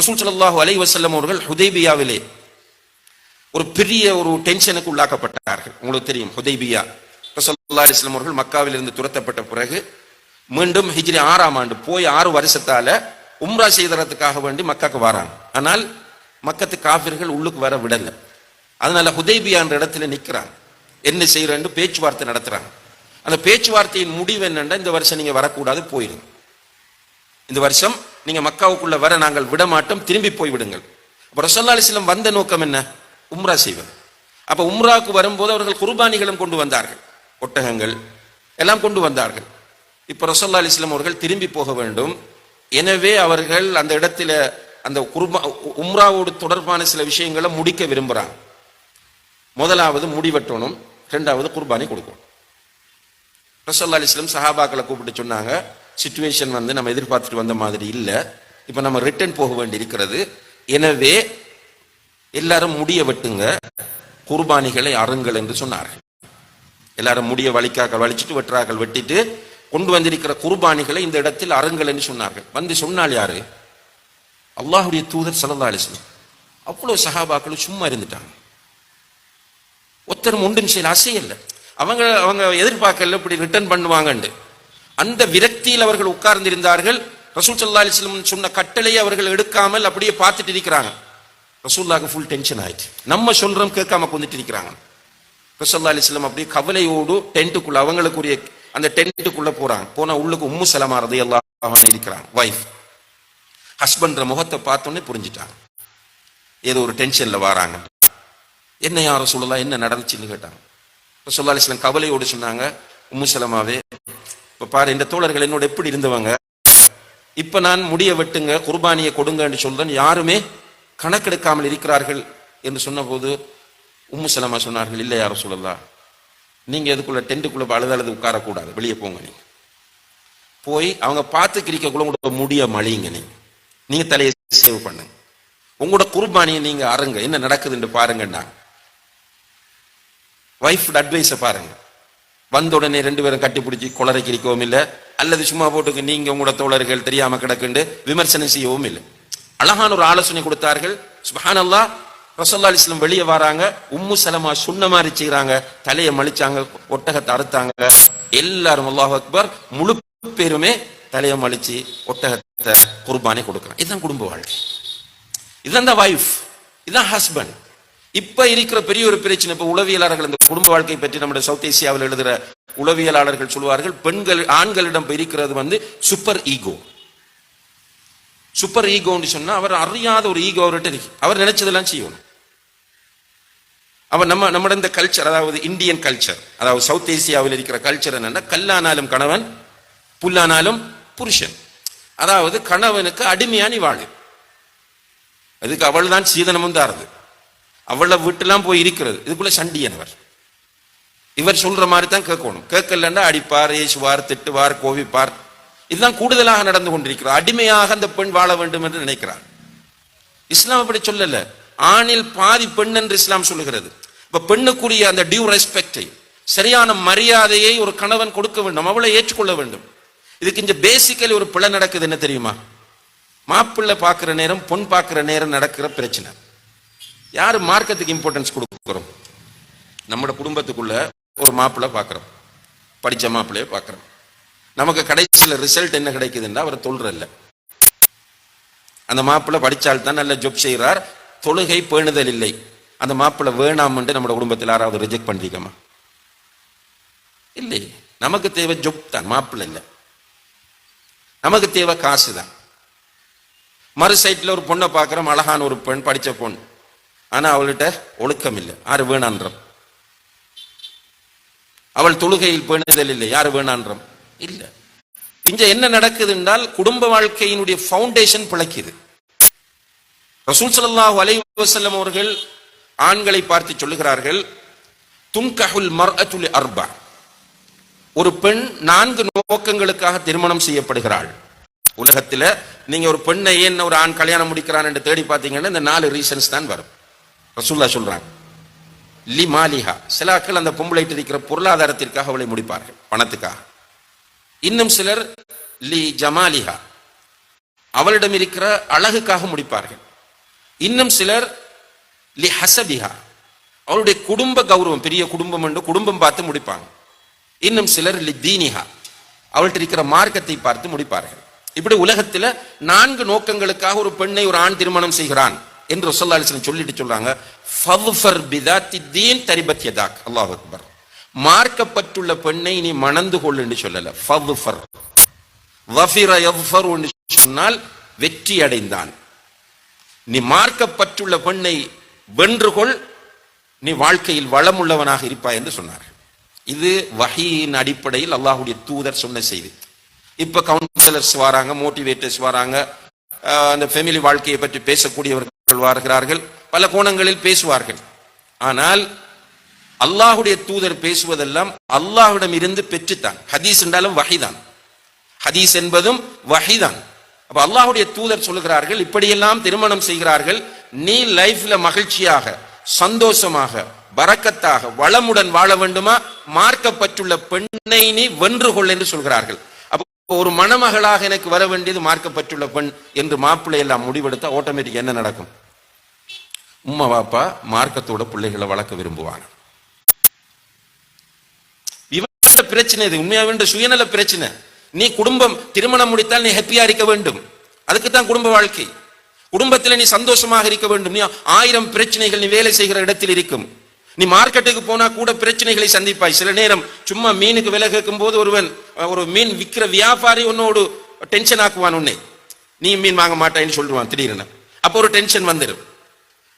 ரசூல் ஸல்லல்லாஹு அலைஹி அவர்கள் ஹுதைபியாவிலே ஒரு பெரிய ஒரு டென்ஷனுக்கு உள்ளாக்கப்பட்டார்கள். உங்களுக்கு தெரியும் ஹுதைபியா. ரசூலுல்லாஹி அலைஹி அவர்கள் மக்காவிலிருந்து துரத்தப்பட்ட பிறகு மீண்டும் ஹிஜ்ரி ஆறாம் ஆண்டு போய் ஆறு வருஷத்தால உம்ரா செய்தறதுக்காக வேண்டி மக்காக்கு வராங்க. ஆனால் மக்கத்து காபிர்கள் உள்ளுக்கு வர விடல. அதனால ஹுதைபியான்ற இடத்துல நிற்கிறாங்க என்ன செய்யறேன்னு பேச்சுவார்த்தை நடத்துறாங்க. அந்த பேச்சுவார்த்தையின் முடிவு என்னென்னா இந்த வருஷம் நீங்க வரக்கூடாது போயிருங்க. இந்த வருஷம் நீங்கள் மக்காவுக்குள்ள வர நாங்கள் விட மாட்டோம் திரும்பி போய் விடுங்கள். அப்போ ரசல்லா அலிஸ்லம் வந்த நோக்கம் என்ன? உம்ரா செய்வது. அப்போ உம்ராவுக்கு வரும்போது அவர்கள் குர்பானிகளும் கொண்டு வந்தார்கள். ஒட்டகங்கள் எல்லாம் கொண்டு வந்தார்கள். இப்போ ரசல்லா அலிஸ்லம் அவர்கள் திரும்பி போக வேண்டும். எனவே அவர்கள் அந்த இடத்துல அந்த குர்பா உம்ராவோடு தொடர்பான சில விஷயங்களை முடிக்க விரும்புகிறாங்க முதலாவது முடிவெட்டணும் ரெண்டாவது குர்பானி கொடுக்கணும். ரசல்லா அலிஸ்லம் சஹாபாக்களை கூப்பிட்டு சொன்னாங்க சுச்சுவேஷன் வந்து நம்ம எதிர்பார்த்துட்டு வந்த மாதிரி இல்லை. இப்போ நம்ம ரிட்டர்ன் போக வேண்டி இருக்கிறது எனவே எல்லாரும் முடிய வெட்டுங்க. குர்பானிகளை அருங்கள் என்று சொன்னார்கள். எல்லாரும் முடிய வலிக்காக்கள் வலிச்சிட்டு வெட்டுறார்கள். வெட்டிட்டு கொண்டு வந்திருக்கிற குர்பானிகளை இந்த இடத்தில் அருங்கள் என்று சொன்னார்கள். வந்து சொன்னால் யாரு? அல்லாஹுடைய தூதர் சல்லா அலிஸ்லம் அவ்வளவு சஹாபாக்களும் சும்மா இருந்துட்டாங்க. ஒருத்தரும் ஒன்றும் செய்யல. அசையல்ல. அவங்க அவங்க எதிர்பார்க்கல இப்படி ரிட்டர்ன் பண்ணுவாங்கன்னு அந்த விரக்தியில் அவர்கள் உட்கார்ந்திருந்தார்கள். ரசூல் சல்லா அலிஸ்லம் சொன்ன கட்டளையை அவர்கள் எடுக்காமல் அப்படியே பார்த்துட்டு இருக்கிறாங்க. ரசூல்லாக்கு ஃபுல் டென்ஷன் ஆயிடுச்சு. நம்ம சொல்றோம் கேட்காம கொண்டுட்டு இருக்கிறாங்க. ரசூல்லா அலிஸ்லம் அப்படியே கவலையோடு டென்ட்டுக்குள்ள அவங்களுக்குரிய அந்த டென்ட்டுக்குள்ள போறாங்க. போனா உள்ளுக்கு உம்மு சலமா ரதி எல்லாம் இருக்கிறாங்க வைஃப் ஹஸ்பண்ட்ற முகத்தை பார்த்தோன்னே புரிஞ்சுட்டாங்க. ஏதோ ஒரு டென்ஷன்ல வராங்க. என்ன யாரும் சொல்லலாம் என்ன நடந்துச்சுன்னு கேட்டாங்க. ரசூல்லா அலிஸ்லாம் கவலையோடு சொன்னாங்க உம்மு சலமாவே இப்போ பாரு இந்த தோழர்கள் என்னோட எப்படி இருந்தவங்க? இப்போ நான் முடிய வெட்டுங்க குர்பானியை கொடுங்கன்னு சொல்றேன். யாருமே கணக்கெடுக்காமல் இருக்கிறார்கள் என்று சொன்னபோது உம்மு சலமா சொன்னார்கள் இல்லை யாரும் சொல்லலாம் நீங்கள் இதுக்குள்ள டென்ட்டுக்குள்ள அழுது அழுது உட்காரக்கூடாது. வெளியே போங்க நீங்கள் போய் அவங்க பார்த்து கிரிக்கக்குள்ள உங்களோட முடிய மழியுங்க நீங்கள் நீங்கள் தலையை சேவ் பண்ணுங்க. உங்களோட குர்பானியை நீங்கள் அருங்க என்ன நடக்குதுன்னு பாருங்கண்ணா. ஒய்ஃபோட அட்வைஸை பாருங்கள் வந்த உடனே ரெண்டு பேரும் கட்டி பிடிச்சி கொளரை கிரிக்கவும் இல்லை. அல்லது சும்மா போட்டுக்கு நீங்க உங்களோட தோழர்கள் தெரியாம கிடக்குண்டு விமர்சனம் செய்யவும் இல்லை. அழகான ஒரு ஆலோசனை கொடுத்தார்கள். சுபஹானல்லா ரசல்லா அலிஸ்லம் வெளியே வராங்க. உம்மு சலமா சுண்ண மாதிரி செய்யறாங்க தலையை மலிச்சாங்க ஒட்டகத்தை அறுத்தாங்க. எல்லாரும் அல்லாஹ் அக்பர் முழு பேருமே தலையை மலிச்சு ஒட்டகத்தை குர்பானி கொடுக்குறாங்க இதுதான் குடும்ப வாழ்க்கை. இதுதான் வைஃப் இதுதான் ஹஸ்பண்ட் இப்ப இருக்கிற பெரிய ஒரு பிரச்சனை இப்ப உளவியலாளர்கள் இந்த குடும்ப வாழ்க்கை பற்றி நம்முடைய சவுத் ஏசியாவில் எழுதுற உளவியலாளர்கள் சொல்வார்கள் பெண்கள் ஆண்களிடம் இருக்கிறது வந்து சூப்பர் ஈகோ சூப்பர் ஈகோன்னு சொன்னா அவர் அறியாத ஒரு ஈகோ அவர்கிட்ட இருக்கு. அவர் நினைச்சதெல்லாம் செய்யணும். அவர் நம்ம நம்ம இந்த கல்ச்சர் அதாவது இந்தியன் கல்ச்சர் அதாவது சவுத் ஏசியாவில் இருக்கிற கல்ச்சர் என்னன்னா கல்லானாலும் கணவன் புல்லானாலும் புருஷன். அதாவது கணவனுக்கு அடிமையானி வாழு. அதுக்கு அவள் தான் சீதனமும் தாருது. அவளை வீட்டுலாம் போய் இருக்கிறது. இதுக்குள்ள சண்டியனவர். இவர் சொல்ற மாதிரி தான் கேட்கணும். கேட்கலன்னா அடிப்பார் ஏசுவார் திட்டுவார் கோவிப்பார் இதுதான் கூடுதலாக நடந்து கொண்டிருக்கிறார். அடிமையாக அந்த பெண் வாழ வேண்டும் என்று நினைக்கிறார். இஸ்லாம் அப்படி சொல்லல. ஆணில் பாதி பெண் என்று இஸ்லாம் சொல்லுகிறது. இப்ப பெண்ணுக்குரிய அந்த டியூ ரெஸ்பெக்டை சரியான மரியாதையை ஒரு கணவன் கொடுக்க வேண்டும். அவளை ஏற்றுக்கொள்ள வேண்டும். இதுக்கு இந்த பேசிக்கலி ஒரு பிழை நடக்குது என்ன தெரியுமா? மாப்பிள்ளை பார்க்குற நேரம் பொன் பார்க்குற நேரம் நடக்கிற பிரச்சனை. யாரு மார்க்கத்துக்கு இம்பார்ட்டன்ஸ் கொடுக்குறோம்? நம்மளோட குடும்பத்துக்குள்ள ஒரு மாப்பிள்ளை பார்க்குறோம் படிச்ச மாப்பிள்ளைய பார்க்குறோம் நமக்கு கடைசியில் ரிசல்ட் என்ன கிடைக்குதுன்னா அவர் தொழுறல்ல அந்த மாப்பிள்ளை படிச்சால் தான் நல்ல ஜொப் செய்கிறார் தொழுகை பேணுதல் இல்லை. அந்த மாப்பிள்ளை வேணாம்னு நம்ம குடும்பத்தில் யாராவது ரிஜெக்ட் பண்ணிருக்கோமா இல்லை. நமக்கு தேவை ஜொப் தான் மாப்பிள்ளை இல்லை. நமக்கு தேவை காசு தான் மறு சைட்ல ஒரு பொண்ணை பார்க்குறோம் அழகான ஒரு பெண் படிச்ச பொண் ஆனா அவள்கிட்ட ஒழுக்கம் இல்லை யார் வேணான்றம். அவள் தொழுகையில் பேணுதல் இல்லை. யார் வேணான்றம். இல்ல. இங்க என்ன நடக்குது என்றால் குடும்ப வாழ்க்கையினுடைய ஃபவுண்டேஷன் பிழைக்குது. ரசூல் ஸல்லல்லாஹு அலைஹி அவர்கள் ஆண்களை பார்த்து சொல்லுகிறார்கள் துன்கஹுல் அச்சுலி அர்பா. ஒரு பெண் நான்கு நோக்கங்களுக்காக திருமணம் செய்யப்படுகிறாள். உலகத்துல நீங்க ஒரு பெண்ணை ஏன் ஒரு ஆண் கல்யாணம் முடிக்கிறான் என்று தேடி பார்த்தீங்கன்னா இந்த நாலு ரீசன்ஸ் தான் வரும். ரசூல்லா சொல்றாங்க லி மாலிஹா சிலாக்கள் அந்த பொம்பளைட்டு இருக்கிற பொருளாதாரத்திற்காக அவளை முடிப்பார்கள் பணத்துக்காக. இன்னும் சிலர் லி ஜமாலிஹா அவளிடம் இருக்கிற அழகுக்காக முடிப்பார்கள். இன்னும் சிலர் லி ஹசபிஹா அவளுடைய குடும்ப கௌரவம் பெரிய குடும்பம் என்று குடும்பம் பார்த்து முடிப்பாங்க. இன்னும் சிலர் லி தீனிஹா அவள்கிட்ட இருக்கிற மார்க்கத்தை பார்த்து முடிப்பார்கள். இப்படி உலகத்துல நான்கு நோக்கங்களுக்காக ஒரு பெண்ணை ஒரு ஆண் திருமணம் செய்கிறான். என்று ரசல்லா சொல்லிட்டு சொல்றாங்க ஃபவ்ஃபர் பிதாத்தி தீன் தரிபத்யதாக் அல்லாஹ் அக்பர். மார்க்கப்பட்டுள்ள பெண்ணை நீ மணந்து கொள் சொல்லல. ஃபவ்ஃபர் வஃபிர யஃபர் என்று சொன்னால் வெற்றி அடைந்தான். நீ மார்க்கப்பட்டுள்ள பெண்ணை வென்றுகொள் நீ வாழ்க்கையில் வளமுள்ளவனாக இருப்பாய் என்று சொன்னார் இது வகையின் அடிப்படையில் அல்லாஹுடைய தூதர் சொன்ன செய்தி. இப்ப கவுன்சிலர்ஸ் வராங்க மோட்டிவேட்டர்ஸ் வராங்க அந்த ஃபேமிலி வாழ்க்கையை பற்றி பேசக்கூடியவர்கள் வருகிறார்கள் பல கோணங்களில் பேசுவார்கள். ஆனால் அல்லாஹுடைய தூதர் பேசுவதெல்லாம் அல்லாஹுடம் இருந்து பெற்றுத்தான். ஹதீஸ் என்றாலும் வகைதான் ஹதீஸ் என்பதும் வகைதான் அப்ப அல்லாஹுடைய தூதர் சொல்லுகிறார்கள் இப்படியெல்லாம் திருமணம் செய்கிறார்கள். நீ லைஃப்ல மகிழ்ச்சியாக சந்தோஷமாக பறக்கத்தாக வளமுடன் வாழ வேண்டுமா? மார்க்கப்பட்டுள்ள பெண்ணை நீ வென்று கொள் என்று சொல்கிறார்கள். ஒரு மணமகளாக எனக்கு வர வேண்டியது மார்க்கப்பட்டுள்ள பெண் என்று மாப்பிள்ளை எல்லாம் முடிவெடுத்தா ஆட்டோமேட்டிக் என்ன நடக்கும்? உம்மா பாப்பா மார்க்கத்தோட பிள்ளைகளை வளர்க்க விரும்புவாங்க. இவனோட பிரச்சனை இது. உண்மையாவே சுயநல பிரச்சனை. நீ குடும்பம் திருமணம் முடித்தால் நீ ஹாப்பியா இருக்க வேண்டும். அதுக்கு தான் குடும்ப வாழ்க்கை. குடும்பத்தில் நீ சந்தோஷமாக இருக்க வேண்டும். நீ ஆயிரம் பிரச்சனைகள் நீ வேலை செய்கிற இடத்தில் இருக்கும். நீ மார்க்கெட்டுக்கு போனா கூட பிரச்சனைகளை சந்திப்பாய். சில நேரம் சும்மா மீனுக்கு விலை கேட்கும் போது ஒருவன் ஒரு மீன் விற்கிற வியாபாரி உன்னோடு டென்ஷன் ஆக்குவான் உன்னை. நீ மீன் வாங்க மாட்டாய்ன்னு சொல்லுவான் திடீர்னு. அப்போ ஒரு டென்ஷன் வந்துடும்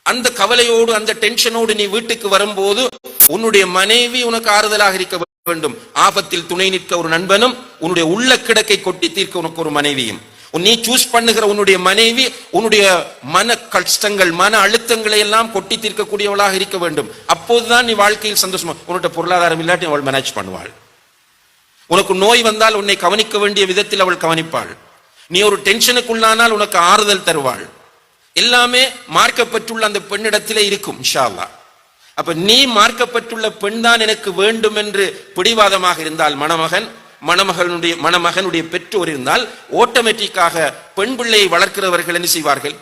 அந்த கவலையோடு அந்த டென்ஷனோடு நீ வீட்டுக்கு வரும்போது உன்னுடைய மனைவி உனக்கு ஆறுதலாக இருக்க வேண்டும். ஆபத்தில் துணை நிற்க ஒரு நண்பனும் உன்னுடைய உள்ள கிடக்கை கொட்டி தீர்க்க உனக்கு ஒரு மனைவியும். நீ சூஸ் பண்ணுகிற உன்னுடைய மனைவி உன்னுடைய மன கஷ்டங்கள் மன அழுத்தங்களை எல்லாம் கொட்டி தீர்க்கக்கூடியவளாக இருக்க வேண்டும். அப்போதுதான் நீ வாழ்க்கையில் சந்தோஷமா உன்னோட பொருளாதாரம் இல்லாட்டி அவள் மேனேஜ் பண்ணுவாள். உனக்கு நோய் வந்தால் உன்னை கவனிக்க வேண்டிய விதத்தில் அவள் கவனிப்பாள். நீ ஒரு டென்ஷனுக்குள்ளானால் உனக்கு ஆறுதல் தருவாள். எல்லாமே மார்க்கப்பட்டுள்ள அந்த பெண்ணிடத்திலே இருக்கும் இன்ஷால்லா அப்ப நீ மார்க்கப்பட்டுள்ள பெண் தான் எனக்கு வேண்டும் என்று பிடிவாதமாக இருந்தால் மணமகன் மணமகனுடைய மணமகனுடைய பெற்றோர் இருந்தால் ஓட்டோமேட்டிக்காக பெண் பிள்ளையை வளர்க்கிறவர்கள் என்ன செய்வார்கள்?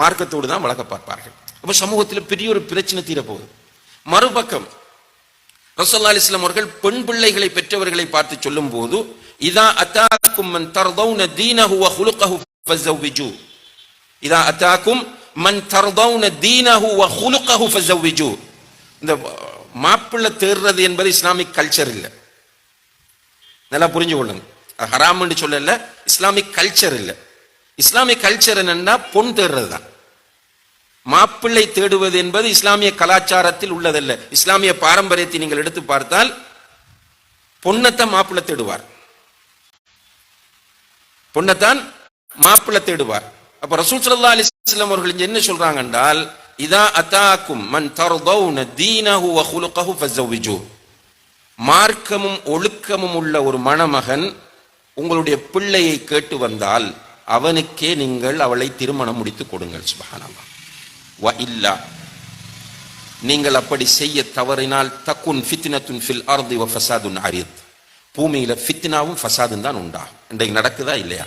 மார்க்கத்தோடு தான் வளர்க்க பார்ப்பார்கள். அப்ப சமூகத்தில் பெரிய ஒரு பிரச்சனை தீரப்போகுது. மறுபக்கம் ரசல்லா அலிஸ்லாம் அவர்கள் பெண் பிள்ளைகளை பெற்றவர்களை பார்த்து சொல்லும் போது இதா அத்தாக்கும் மன் தர்தௌன தீனஹு வ ஹுலுகஹு ஃபஸவ்விஜு இதா அத்தாக்கும் மன் தர்தௌன தீனஹு வ ஹுலுகஹு ஃபஸவ்விஜு இந்த மாப்பிள்ளை தேடுறது என்பது இஸ்லாமிக் கல்ச்சர் இல்லை. நல்லா புரிஞ்சு கொள்ளுங்க ஹராம்னு சொல்லல இஸ்லாமிக் கல்ச்சர் இல்லை. இஸ்லாமிக் கல்ச்சர் என்னன்னா பொன் தேடுறது தான் மாப்பிள்ளை தேடுவது என்பது இஸ்லாமிய கலாச்சாரத்தில் உள்ளதல்ல. இஸ்லாமிய பாரம்பரியத்தை நீங்கள் எடுத்து பார்த்தால் பொன்னத்தை மாப்பிள்ளை தேடுவார். பொன்னத்தான் மாப்பிள்ளை தேடுவார். அப்ப ரசூல் சல்லா அலைஹி அவர்கள் என்ன சொல்றாங்க என்றால் இதா அத்தாக்கும் மன் தர்தௌன தீனஹு வ குலுகஹு ஃபஸவ்விஜு மார்க்கமும் ஒழுக்கமும் உள்ள ஒரு மணமகன் உங்களுடைய பிள்ளையை கேட்டு வந்தால் அவனுக்கே நீங்கள் அவளை திருமணம் முடித்து கொடுங்கள் சுபஹானல்லாஹ். வ இல்லா. நீங்கள் அப்படி செய்ய தவறினால் தக்குன் ஃபித்னத்துன் ஃபில் அர்தி வ ஃபசாதுன் அரித். பூமியில ஃபித்னாவும் ஃபசாதும் தான் உண்டாகும். இன்றைக்கு நடக்குதா இல்லையா?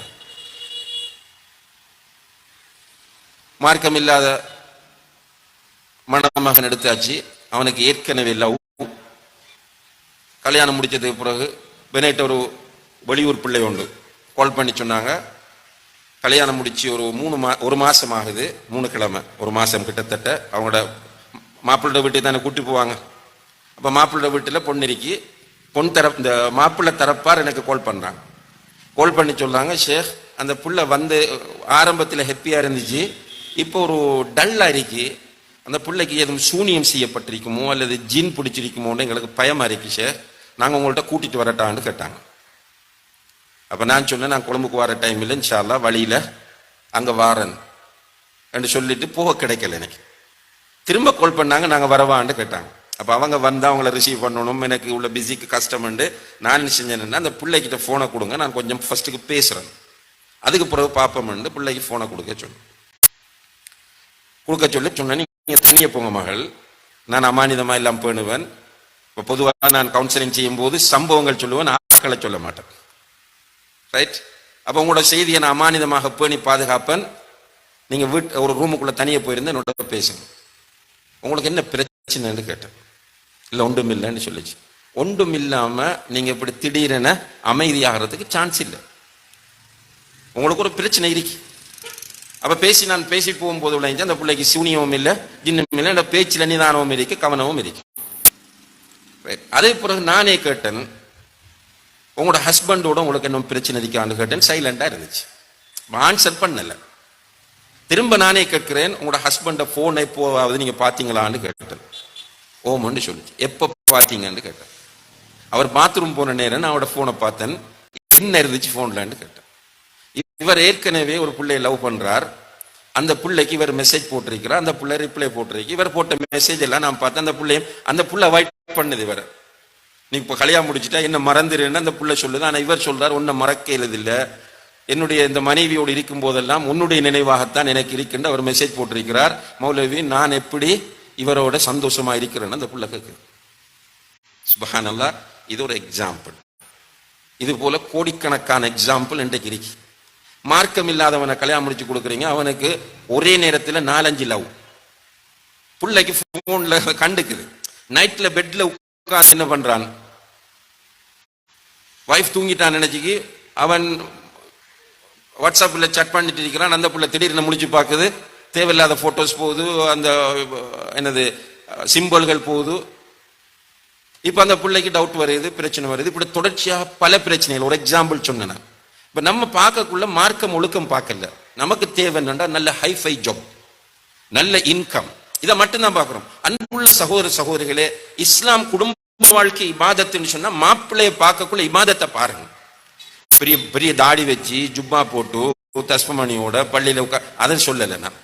மார்க்கம் இல்லாத மணமகன் எடுத்தாச்சு. அவனுக்கு ஏற்கனவே லவ் கல்யாணம் முடிச்சதுக்கு பிறகு பெனேட் ஒரு வெளியூர் பிள்ளை உண்டு. கால் பண்ணி சொன்னாங்க. கல்யாணம் முடிச்சு ஒரு மூணு மா ஒரு மாசம் ஆகுது. மூணு கிழமை. ஒரு மாசம் கிட்டத்தட்ட அவங்களோட மாப்பிள்ளை வீட்டுக்கு தானே கூட்டி போவாங்க. அப்போ மாப்பிள்ளை வீட்டில் பொண்ணிருக்கி பொன் தர இந்த மாப்பிள்ளை தரப்பார் எனக்கு கால் பண்ணுறாங்க கால் பண்ணி சொல்கிறாங்க ஷேக் அந்த புள்ள வந்து ஆரம்பத்தில் ஹெப்பியாக இருந்துச்சு. இப்போ ஒரு டல்லாக இருக்கு. அந்த பிள்ளைக்கு எதுவும் சூனியம் செய்யப்பட்டிருக்குமோ அல்லது ஜீன் பிடிச்சிருக்குமோன்னு எங்களுக்கு பயமாக இருக்கு ஷேக். நாங்கள் உங்கள்கிட்ட கூட்டிகிட்டு வரட்டான்னு கேட்டாங்க. அப்போ நான் சொன்னேன் நான் கொழும்புக்கு வர டைம் இல்லை இன்ஷால்லா வழியில் அங்கே வாரன். என்று சொல்லிட்டு போக கிடைக்கல எனக்கு. திரும்ப கால் பண்ணாங்க நாங்கள் வரவான்னு கேட்டாங்க. அப்போ அவங்க வந்தால் அவங்கள ரிசீவ் பண்ணணும் எனக்கு உள்ள பிஸிக்கு கஷ்டம்ண்டு நான் என்ன செஞ்சேன்னா அந்த பிள்ளைக்கிட்ட ஃபோனை கொடுங்க நான் கொஞ்சம் ஃபர்ஸ்ட்டுக்கு பேசுகிறேன் அதுக்கு பிறகு பார்ப்போம்ண்டு பிள்ளைக்கு ஃபோனை கொடுக்க சொன்னேன். கொடுக்க சொல்லி சொன்னேன் நீங்கள் தனியே போங்க மகள். நான் அமானிதமாக எல்லாம் பேணுவேன். இப்போ பொதுவாக நான் கவுன்சிலிங் செய்யும் போது சம்பவங்கள் சொல்லுவேன் ஆட்களை சொல்ல மாட்டேன். ரைட் அப்போ உங்களோட செய்தியை நான் அமானிதமாக பேணி பாதுகாப்பேன். நீங்கள் வீட்டு ஒரு ரூமுக்குள்ளே தனியாக போயிருந்தேன் என்னோட பேசுங்க. உங்களுக்கு என்ன பிரச்சனைன்னு கேட்டேன். இல்லை ஒன்றும் இல்லைன்னு சொல்லிச்சு. ஒன்றும் இல்லாமல் நீங்கள் இப்படி திடீரென அமைதியாகிறதுக்கு சான்ஸ் இல்லை. உங்களுக்கு ஒரு பிரச்சனை இருக்கு. அப்போ பேசி நான் பேசி போகும்போது விளைஞ்சு அந்த பிள்ளைக்கு சூனியமும் இல்லை ஜின்னும் இல்லை அந்த பேச்சில் நிதானமும் இருக்கு கவனமும் இருக்கு. Right. அதே பிறகு நானே கேட்டேன் உங்களோட ஹஸ்பண்டோட உங்களுக்கு என்ன பிரச்சனை இருக்கான்னு கேட்டேன் சைலண்டாக இருந்துச்சு. ஆன்சர் பண்ணல. திரும்ப நானே கேட்கிறேன் உங்களோட ஹஸ்பண்டை ஃபோனை எப்போவாவது நீங்கள் பார்த்தீங்களான்னு கேட்டேன். ஓமன்னு சொல்லிச்சு. எப்போ பார்த்தீங்கன்னு கேட்டேன். அவர் பாத்ரூம் போன நேரம் நான் அவரோட ஃபோனை பார்த்தேன். என்ன இருந்துச்சு ஃபோன்லான்னு கேட்டேன். இவர் ஏற்கனவே ஒரு பிள்ளையை லவ் பண்ணுறார் அந்த பிள்ளைக்கு இவர் மெசேஜ் போட்டிருக்கிறார். அந்த பிள்ளை ரிப்ளை போட்டிருக்கு. இவர் போட்ட மெசேஜ் எல்லாம் நான் பார்த்தேன். அந்த பிள்ளையும் அந்த புள்ள அவாய்ட் பண்ணுது இவர். நீ இப்போ கல்யாணம் முடிச்சிட்டா என்ன மறந்துருன்னு அந்த புள்ள சொல்லுது. ஆனால் இவர் சொல்றார் உன்னை மறக்க இல்ல என்னுடைய இந்த மனைவியோடு இருக்கும் போதெல்லாம் உன்னுடைய நினைவாகத்தான் எனக்கு இருக்கின்ற அவர் மெசேஜ் போட்டிருக்கிறார். மௌலவி நான் எப்படி இவரோட சந்தோஷமா இருக்கிறேன்னு அந்த புள்ள கேட்குது சுபஹானல்லா இது ஒரு எக்ஸாம்பிள் இது போல கோடிக்கணக்கான எக்ஸாம்பிள் இன்றைக்கு இருக்கு. மார்க்கம் இல்லாதவனை கல்யாணம் முடிச்சு கொடுக்குறீங்க. அவனுக்கு ஒரே நேரத்தில் நாலஞ்சு லவ் பிள்ளைக்கு ஃபோனில் கண்டுக்குது. நைட்டில் பெட்டில் உட்காந்து என்ன பண்றான்? ஒய்ஃப் தூங்கிட்டான் நினச்சிக்கி அவன் வாட்ஸ்அப்பில் சட் பண்ணிட்டு இருக்கிறான். அந்த பிள்ளை திடீர்னு முடிச்சு பார்க்குது. தேவையில்லாத ஃபோட்டோஸ் போகுது. அந்த என்னது சிம்பிள்கள் போகுது. இப்போ அந்த பிள்ளைக்கு டவுட் வருது பிரச்சனை வருது. இப்படி தொடர்ச்சியாக பல பிரச்சனைகள். ஒரு எக்ஸாம்பிள் சொன்னேன் இப்போ நம்ம பார்க்கக்குள்ள மார்க்கம் ஒழுக்கம் பார்க்கல. நமக்கு தேவை என்னன்னா நல்ல ஹைஃபை ஜாப் நல்ல இன்கம் இதை மட்டும்தான் பார்க்குறோம். அன்புள்ள சகோதர சகோதரிகளே இஸ்லாம் குடும்ப வாழ்க்கை இபாதத்துன்னு சொன்னா மாப்பிள்ளைய பார்க்கக்குள்ள இபாதத்தை பாருங்க. பெரிய பெரிய தாடி வச்சு ஜுப்பா போட்டு தஸ்மமணியோட பள்ளியில உட்கா அதை சொல்லலை நான்.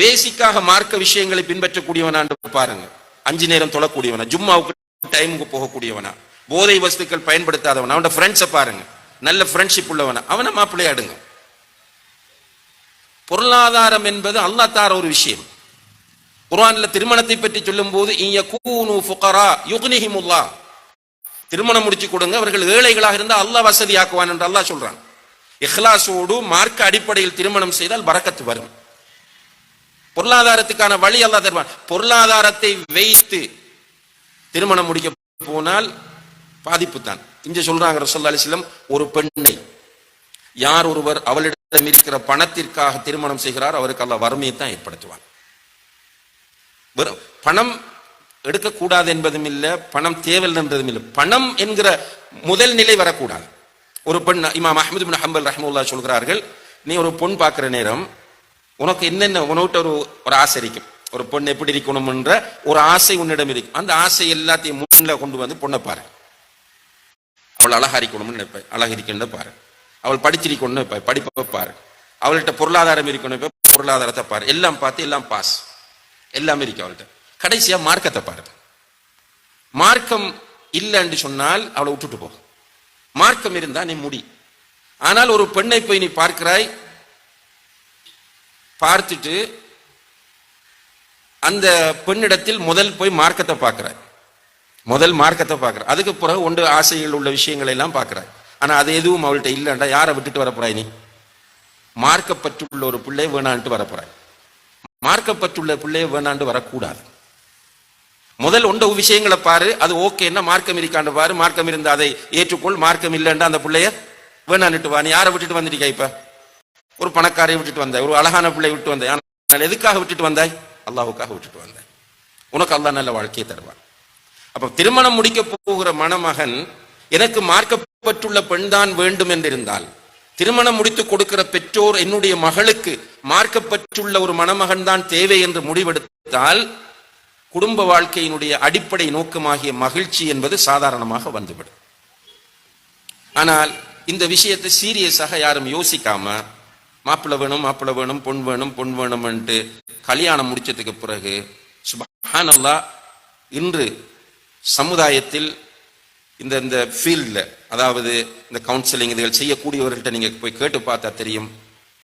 பேசிக்காக மார்க்க விஷயங்களை பின்பற்றக்கூடியவனான்னு பாருங்க. அஞ்சு நேரம் தொழக்கூடியவனா ஜும்மாவுக்கு டைமுக்கு போகக்கூடியவனா. போதை வஸ்துக்கள் பயன்படுத்தாதவனா அவனோட ஃப்ரெண்ட்ஸை பாருங்க. நல்ல ஃப்ரெண்ட்ஷிப் உள்ளவனை. அவனை மாப்பிள்ளையாடுங்க பொருளாதாரம் என்பது அல்லா தார ஒரு விஷயம். குரான்ல திருமணத்தை பற்றி சொல்லும் போது ஃபுகரா திருமணம் முடிச்சு கொடுங்க. அவர்கள் ஏழைகளாக இருந்தால் அல்லாஹ் வசதியாக்குவான் என்று அல்லாஹ் சொல்றான். இஹ்லாசோடு மார்க்க அடிப்படையில் திருமணம் செய்தால் பரக்கத்து வரும். பொருளாதாரத்துக்கான வழி அல்லாஹ் தருவான். பொருளாதாரத்தை வைத்து திருமணம் முடிக்க போனால் பாதிப்பு தான் இங்க சொல்றாங்க ரசல்லா அலிஸ்லம் ஒரு பெண்ணை. யார் ஒருவர் அவளிடம் இருக்கிற பணத்திற்காக திருமணம் செய்கிறார் அவருக்கு அல்ல வறுமையை தான் ஏற்படுத்துவான். வெறும் பணம் எடுக்கக்கூடாது என்பதும் இல்லை பணம் தேவையில்லை என்பதும் இல்லை. பணம் என்கிற முதல் நிலை வரக்கூடாது. ஒரு பெண் இமாம் அஹமது பின் ஹம்பல் ரஹமுல்லா சொல்கிறார்கள் நீ ஒரு பொன் பார்க்குற நேரம் உனக்கு என்னென்ன உனவிட்ட ஒரு ஒரு ஆசை இருக்கும். ஒரு பொண்ணு எப்படி இருக்கணும்ன்ற ஒரு ஆசை உன்னிடம் இருக்கும். அந்த ஆசை எல்லாத்தையும் முன்னில் கொண்டு வந்து பொண்ணை பாரு. அவள் அழகாரிக்கணும்னு நினைப்பேன் அழகரிக்கணும்னு பாரு. அவள் படிச்சிருக்கணும்னு நினைப்பேன் படிப்பை பாரு. அவள்கிட்ட பொருளாதாரம் இருக்கணும் பொருளாதாரத்தை பாரு. எல்லாம் பார்த்து எல்லாம் பாஸ் எல்லாமே இருக்கு அவள்கிட்ட. கடைசியா மார்க்கத்தை பாரு. மார்க்கம் இல்லைன்னு சொன்னால் அவளை விட்டுட்டு போ. மார்க்கம் இருந்தா நீ முடி. ஆனால் ஒரு பெண்ணை போய் நீ பார்க்கிறாய் பார்த்துட்டு அந்த பெண்ணிடத்தில் முதல் போய் மார்க்கத்தை பார்க்கிறாய். முதல் மார்க்கத்தை பார்க்குற அதுக்கு பிறகு ஒன்று ஆசைகள் உள்ள விஷயங்களை எல்லாம் பார்க்குறாய் ஆனால் அது எதுவும் அவள்கிட்ட இல்லைண்டா யாரை விட்டுட்டு வரப்போறாய் நீ? மார்க்கப்பட்டுள்ள ஒரு பிள்ளை வேணான்ட்டு வரப்போறாய். மார்க்கப்பட்டுள்ள பிள்ளையை வேணாண்டு வரக்கூடாது. முதல் ஒன்ற விஷயங்களை பாரு அது ஓகேன்னா மார்க்கம் இருக்காண்டு பாரு மார்க்கம் இருந்து அதை ஏற்றுக்கொள் மார்க்கம் இல்லைன்னா அந்த பிள்ளைய வேணான்னுட்டு வா. நீ யாரை விட்டுட்டு வந்துட்டீங்க இப்ப? ஒரு பணக்காரையை விட்டுட்டு வந்தாய் ஒரு அழகான பிள்ளையை விட்டு வந்தாய். ஆனால் எதுக்காக விட்டுட்டு வந்தாய்? அல்லாவுக்காக விட்டுட்டு வந்தாய். உனக்கு அல்லா நல்ல வாழ்க்கையை தருவான். அப்ப திருமணம் முடிக்க போகிற மணமகன் எனக்கு மார்க்கப்பட்டுள்ள பெண் தான் வேண்டும் என்றிருந்தால் திருமணம் முடித்து கொடுக்கிற பெற்றோர் என்னுடைய மகளுக்கு மார்க்கப்பட்டுள்ள ஒரு மணமகன் தான் தேவை என்று முடிவெடுத்தால் குடும்ப வாழ்க்கையினுடைய அடிப்படை நோக்கமாகிய மகிழ்ச்சி என்பது சாதாரணமாக வந்துவிடும். ஆனால் இந்த விஷயத்தை சீரியஸாக யாரும் யோசிக்காம மாப்பிள்ளை வேணும் மாப்பிள்ளை வேணும் பொன் வேணும் பொன் வேணும்ன்ட்டு கல்யாணம் முடிச்சதுக்கு பிறகு சுபஹானல்லா இன்று சமுதாயத்தில் இந்த இந்த ஃபீல்டில் அதாவது இந்த கவுன்சிலிங் இதுகள் செய்யக்கூடியவர்கள்ட்ட நீங்கள் போய் கேட்டு பார்த்தா தெரியும்.